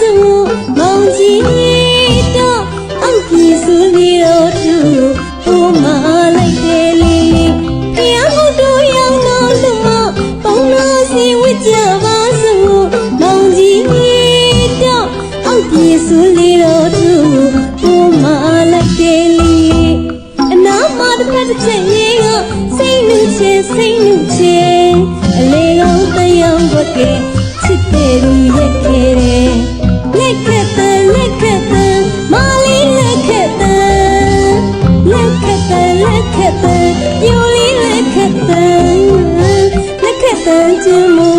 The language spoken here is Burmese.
သူမုံကြီးတော့အောက်ကြီးစူးပြီးတော့သူပုံမာလိုက်တယ်လေဖျားမှုတို့ရောက်တော့သူမပုံနာစီဝကြပါစုမုံကြီးတော့အောက်ကြီးစူးလေးတော့သူပုံမာလိုက်တယ်လေအနာမှာတစ်ဖက်တစ်ချိန် Mesmo